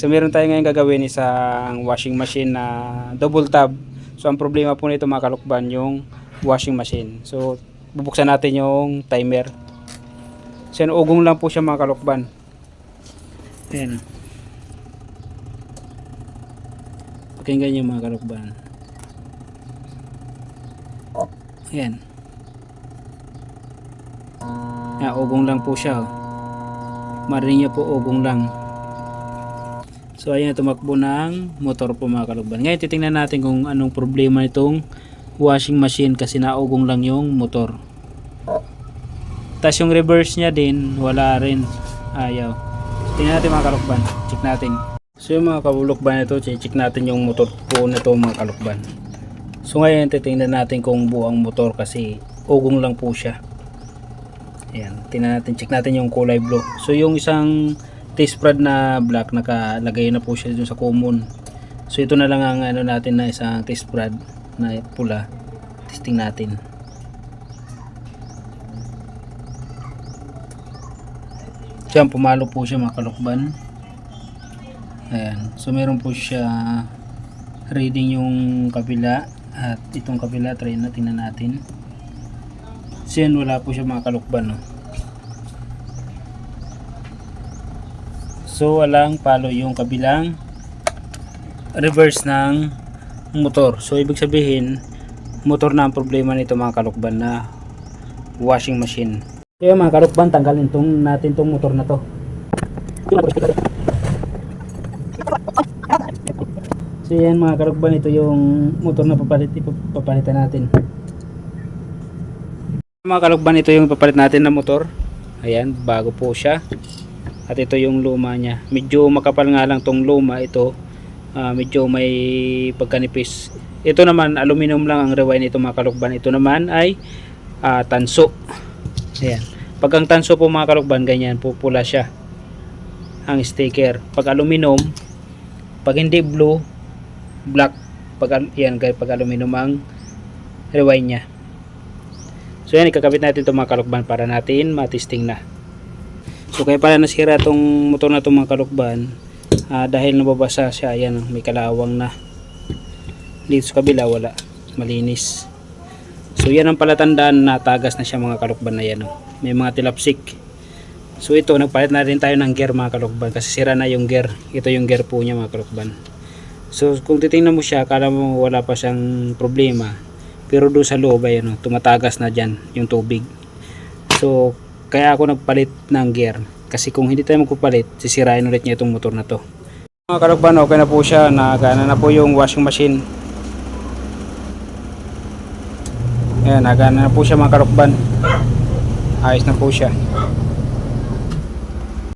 So meron tayo ngayon gagawin isang washing machine na double tab. So ang problema po nito mga kalukban yung washing machine. So bubuksan natin yung timer. So yan, ugong lang po siya mga kalukban. Ayan. Pakinggan niyo mga kalukban. Ayan. Ayan, ugong lang po siya. oh. Marinig po ugong lang. So ayan tumakbo ng motor po mga kalugban. Ngayon titingnan natin kung anong problema nitong washing machine kasi naugong lang yung motor. Tapos yung reverse niya din wala rin. Ayaw. Tingnan natin mga kalukban. Check natin. So yung mga kalukban ito, check natin yung motor po nito mga kalukban. So ngayon titingnan natin kung buo ang motor kasi ugong lang po siya. Ayan, tingnan natin, check natin yung kulay blue. So yung isang taste prod na black nakalagay na po siya dun sa common. So ito na lang ang ano natin na isang taste prod na pula. Testing natin. Diyan, pumalo po siya mga kalukban. Ayan. So meron po siya reading yung kabila at itong kabila try na natin. So yan, wala po siya mga kalukban. No? So walang palo yung kabilang reverse ng motor. So ibig sabihin motor na ang problema nito mga kalukban na washing machine. Yun mga kalukban tanggalin tong natin tong motor na to. So yan mga kalukban ito yung motor na papalit ipapalitan natin. Mga kalugban, ito yung papalit natin na motor. Ayan, bago po siya. At ito yung luma niya. Medyo makapal nga lang tong luma ito. Ah, medyo may pagkanipis. Ito naman, aluminum lang ang rewind nito mga kalugban. Ito naman ay ah, tanso. Ayan. Pag ang tanso po mga kalugban, ganyan po pula siya. Ang sticker. Pag aluminum, pag hindi blue, black. Pag, yan, pag aluminum ang rewind niya. So yan, ikakabit natin itong mga kalukban para natin matisting na. So kaya pala nasira itong motor na itong mga kalukban ah, dahil nababasa siya, ayan, may kalawang na. Dito sa kabila, wala. Malinis. So yan ang palatandaan na tagas na siya mga kalukban na yan. oh. May mga tilapsik. So ito, nagpalit na rin tayo ng gear mga kalukban kasi sira na yung gear. Ito yung gear po niya mga kalukban. So kung titingnan mo siya, akala mo wala pa siyang problema. Pero doon sa loob ay ano, tumatagas na dyan yung tubig. So, kaya ako nagpalit ng gear. Kasi kung hindi tayo magpapalit, sisirain ulit niya itong motor na to. Mga kalugban, okay na po siya. Nagana na po yung washing machine. Ayan, nagana na po siya mga kalugban. Ayos na po siya.